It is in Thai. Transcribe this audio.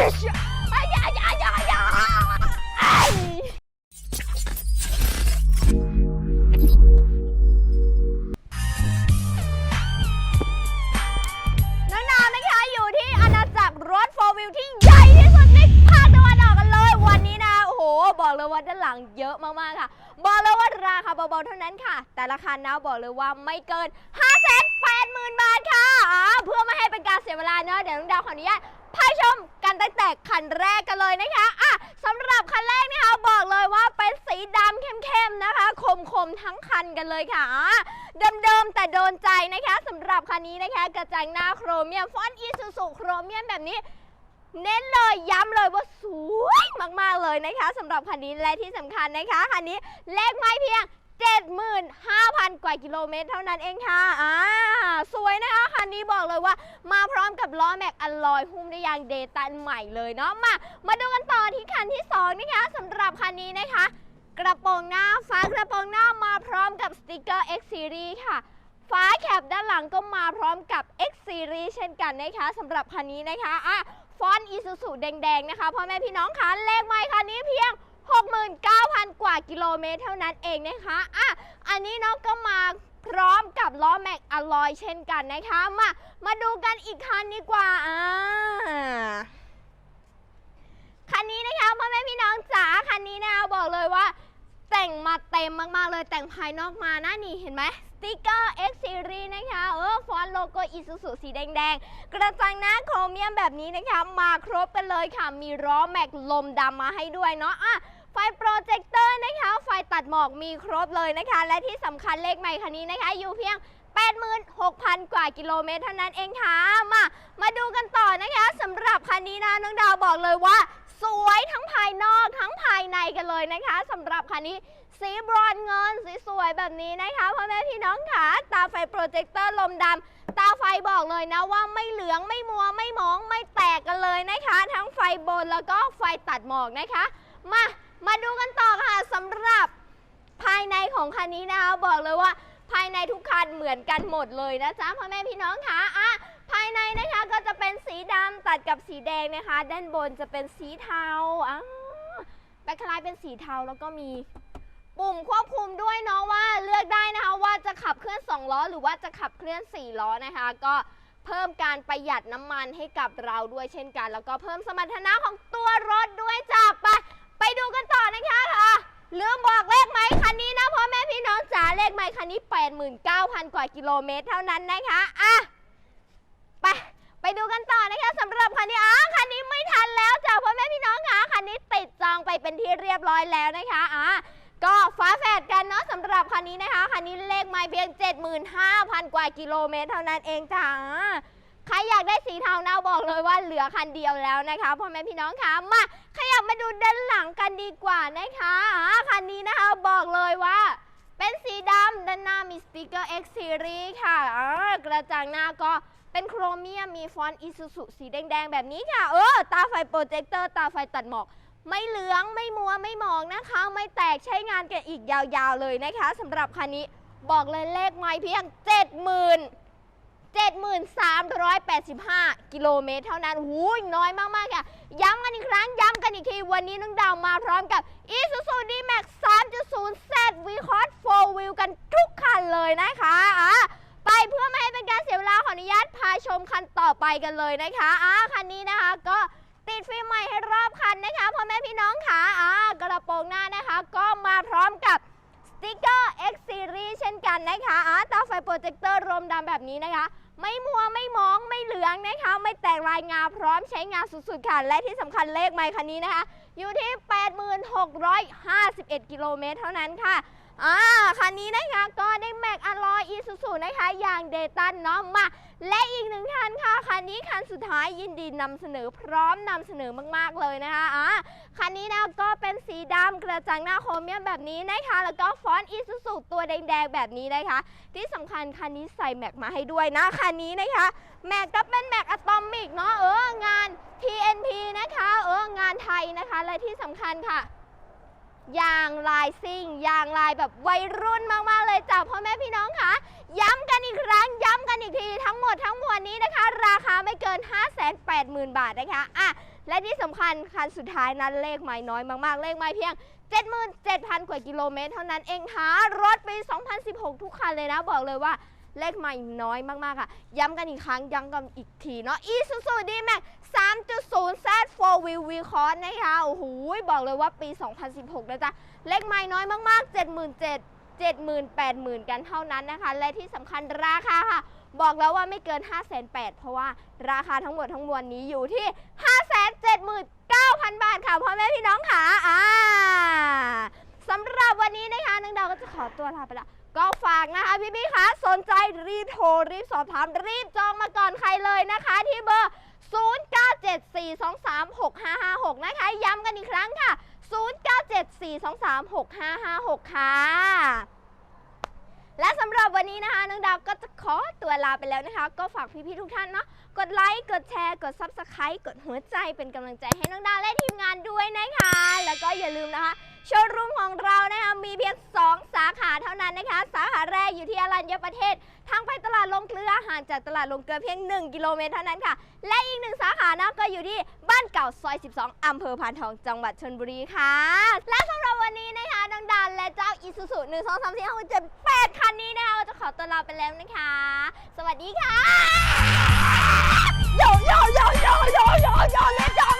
อ้ยอย่าอย่าอย่าอย่าไอ้น้องนานะคะอยู่ที่อาณาจักรรถโฟวิลที่ใหญ่ที่สุดในภาคตะวันออกกันเลย วันนี้นะโอ้โห บอกเลยว่าด้านหลังเยอะมากๆค่ะ บอกเลยว่าราคาเบาๆเท่านั้นค่ะ แต่ราคานะบอกเลยว่าไม่เกิน5 8 0 0 0 0บาทค่ะอ่าเพื่อไม่ให้เป็นการเสียเวลาเนอะเดี๋ยวน้องดาวขออนุญาตพาชม กันตั้งแต่คันแรกกันเลยนะคะอะสำหรับคันแรกนะคะบอกเลยว่าเป็นสีดำเข้มๆนะคะคมๆทั้งคันกันเลยค่ะอะเดิมๆแต่โดนใจนะคะสำหรับคันนี้นะคะกระจังหน้าโครเมียมฟอนต์อีซูซูโครเมียมแบบนี้เน้นเลยย้ำเลยว่าสวยมากๆเลยนะคะสำหรับคันนี้และที่สำคัญนะคะคันนี้เลขไม่เพียง 75,000 กว่ากิโลเมตรเท่านั้นเองค่ะ อ่า สวยนะคะคันนี้บอกเลยว่า มาพร้อมกับล้อแม็กอลลอยหุ้มด้วยยางเดตันใหม่เลยเนาะ มา มาดูกันต่อที่คันที่ 2 นะคะสำหรับคันนี้นะคะ กระโปรงหน้าฟ้ากระโปรงหน้ามาพร้อมกับสติกเกอร์ X Series ค่ะฝาแคปด้านหลังก็มาพร้อมกับ X Series เช่นกันนะคะสำหรับคันนี้นะคะ อะ ฟอนต์อีซูซูแดงๆนะคะพ่อแม่พี่น้องคะเลขไมค์คันนี้เพียง 69,000 กว่ากิโลเมตรเท่านั้นเองนะคะอะอันนี้เนาะก็มาพร้อมกับล้อแม็กอลลอยเช่นกันนะคะ มา มาดูกันอีกคันดีกว่าอ่าคันนี้นะคะพ่อแม่พี่น้องจ๋าคันนี้นะคะบอกเลยว่า แต่งมาเต็มมากๆเลยแต่งภายนอกมานะนี่เห็นไหมสติกเกอร์ X Series นะคะเออฟอนต์โลโก้อีซูซูสีแดงๆ กระจังหน้าโครเมียมแบบนี้นะคะ มาครบกันเลยค่ะ มีล้อแม็กลมดำมาให้ด้วยเนาะอะ ไฟโปรเจคเตอร์นะคะ ไฟตัดหมอกมีครบเลยนะคะ และที่สำคัญเลขใหม่คันนี้นะคะ อยู่เพียง 86,000 กว่ากิโลเมตรเท่านั้นเองค่ะ มา มาดูกันต่อนะคะสำหรับคันนี้นะน้องดาวบอกเลยว่า สวยทั้งภายนอกทั้งภายในกันเลยนะคะสำหรับคันนี้สีบรอนเงินสีสวยแบบนี้นะคะพ่อแม่พี่น้องค่ะตาไฟโปรเจคเตอร์ลมดำตาไฟบอกเลยนะว่าไม่เหลืองไม่มัวไม่มองไม่แตกกันเลยนะคะ ทั้งไฟบนแล้วก็ไฟตัดหมอกนะคะ มา มาดูกันต่อค่ะสำหรับภายในของคันนี้นะคะบอกเลยว่าภายในทุกคันเหมือนกันหมดเลยนะจ๊ะพ่อแม่พี่น้องค่ะอะภายในนะคะก็จะเป็นสีดำตัดกับสีแดงนะคะ ด้านบนจะเป็นสีเทาอ่าแบ็คลายเป็นสีเทาแล้วก็มีปุ่มควบคุมด้วยเนาะว่าเลือกได้นะคะว่าจะขับเคลื่อน 2 ล้อ หรือว่าจะขับเคลื่อน 4 ล้อนะคะ ก็เพิ่มการประหยัดน้ำมันให้กับเราด้วยเช่นกัน แล้วก็เพิ่มสมรรถนะของตัวรถด้วยจ้าไปไปดูกันต่อนะคะค่ะลืมบอกเลขไหมคันนี้นะพ่อแม่พี่น้องจ๋าเลขไหมคันนี้ 89,000 ก ว่ากิโลเมตรเท่านั้นนะคะอะไปไปดูกันต่อนะคะสำหรับคันนี้อ๋อคันนี้ไม่ทันแล้วจ้ะพ่อแม่พี่น้องค่ะคันนี้ติดจองไปเป็นที่เรียบร้อยแล้วนะคะอะก็ฟ้าแฝดกันเนาะสำหรับคันนี้นะคะคันนี้เลขไม่เพียง 75,000 กว่ากิโลเมตรเท่านั้นเองจ้าใครอยากได้สีเทาเนะบอกเลยว่าเหลือคันเดียวแล้วนะคะพ่อแม่พี่น้องคะมาขยับมาดูด้านหลังกันดีกว่านะคะอะคันนี้นะคะบอกเลยว่า เป็นสีดำด้านหน้ามีสติกเกอร์ X Series ค่ะอ่ากระจังหน้าก็เป็นโครเมียมมีฟอนต์อิซูซุสีแดงๆ แบบนี้ค่ะ เออ ตาไฟโปรเจคเตอร์ตาไฟตัดหมอก ไม่เหลืองไม่มัวไม่มองนะคะ ไม่แตกใช้งานกันอีกยาวๆเลยนะคะสำหรับคันนี้บอกเลยเลขไม้เพียง 70,000 7,385 กิโลเมตรเท่านั้นหูยน้อยมากๆค่ะ ย้ำกันอีกครั้ง ย้ำกันอีกที วันนี้น้องดาวมาพร้อมกับ Isuzu D-Max 3.0 Z V-Cross 4 Wheel กันทุกคันเลยนะคะอะไปเพื่อไม่ให้เป็นการเสียเวลาขออนุญาตพาชมคันต่อไปกันเลยนะคะอะคันนี้นะคะก็ติดฟิล์มใหม่ให้รอบคันนะคะพ่อแม่พี่น้องค่ะอะกระโปรงหน้านะคะ ก็มาพร้อมกับ สติกเกอร์ X Series เช่ นกันนะคะอ่าตาไฟโปรเจคเตอร์รมดำแบบนี้นะคะ ไม่มัวไม่มองไม่เหลืองนะคะ ไม่แตกลายงาพร้อมใช้งานสุดๆค่ะ และที่สำคัญเลขไมค์คันนี้นะคะ อยู่ที่ 8651 กิโลเมตรเท่านั้นค่ะอ่าคันนี้นะคะก็ได้แม็กอลอยอีซูซูนะคะ อย่างเดตันเนาะมา และอีกหนึ่งคันค่ะ คันนี้คันสุดท้ายยินดีนำเสนอพร้อมนำเสนอมากๆเลยนะคะอ่า นนี้นะก็เป็นสีดำกระจังหน้าโครเมียมแบบนี้นะคะ แล้วก็ฟอนต์อีซูซูตัวแดงๆแบบนี้นะคะ ที่สำคัญคันนี้ใส่แม็กมาให้ด้วยนะคันนี้นะคะ แม็กก็เป็นแม็กอะตอมิกเนาะเอองาน TNP นะคะเอองานไทยนะคะ และที่สำคัญค่ะยางลายซิ่งยางลายแบบวัยรุ่นมากๆเลยจ้ะพ่อแม่พี่น้องค่ะ ย้ำกันอีกครั้ง ย้ำกันอีกที ทั้งหมดทั้งมวลนี้นะคะ ราคาไม่เกิน 580,000 บาทนะคะอะ และที่สำคัญคันสุดท้ายนั้นเลขไม่น้อยมากๆ เลขไม่เพียง 77,000 กว่ากิโลเมตร เท่านั้นเองค่ะรถปี 2016 ทุกคันเลยนะบอกเลยว่าเลขไม่น้อยมากๆค่ะ ย้ำกันอีกครั้ง ย้ำกันอีกทีเนาะ Isuzu D-Max 3.0 Z 4 Wheel v c o s นะคะโอ้โหบอกเลยว่าปี 2016 นะจ๊ะ เลขไม่น้อยมากๆ 77,000 78,000 กันเท่านั้นนะคะ และที่สำคัญราคาค่ะ บอกแล้วว่าไม่เกิน 5 8 0 0 0 เพราะว่าราคาทั้งหมดทั้งมวลนี้อยู่ที่ 579,000 บาทค่ะพ่อแม่พี่น้องค่ะอ่าสำหรับวันนี้นะคะนังดาวก็จะขอตัวลาไปละก็ฝากนะคะพี่พี่คะสนใจรีบโทรรีบสอบถามรีบจองมาก่อนใครเลยนะคะที่เบอร์ 0974236556 นะคะ ย้ำกันอีกครั้งค่ะ 0974236556 ค่ะ วันนี้นะคะน้องดาวก็จะขอตัวลาไปแล้วนะคะ ก็ฝากพี่ๆทุกท่านเนาะกดไลค์กดแชร์กด Subscribe กดหัวใจเป็นกำลังใจให้น้องดาวและทีมงานด้วยนะคะ แล้วก็อย่าลืมนะคะโชว์รูมของเรานะคะมีเพียง 2 สาขาเท่านั้นนะคะ สาขาแรกอยู่ที่อรัญญประเทศ ทางไปตลาดลงเกลือห่างจากตลาดลงเกลือเพียง 1 กิโลเมตรเท่านั้นค่ะ และอีกหนึ่งสาขานะก็อยู่ที่บ้านเก่าซอย 12 อำเภอพานทองจังหวัดชลบุรีค่ะ และสำหรับวันนี้นะคะ น้องดานและเจ้าอีซูซู1 2 3 4 5 6 7 8คันนี้นะคะเราจะขอตัวลาไปแล้วนะคะ สวัสดีค่ะโยโยโยโยโยโยโยเล่นจอม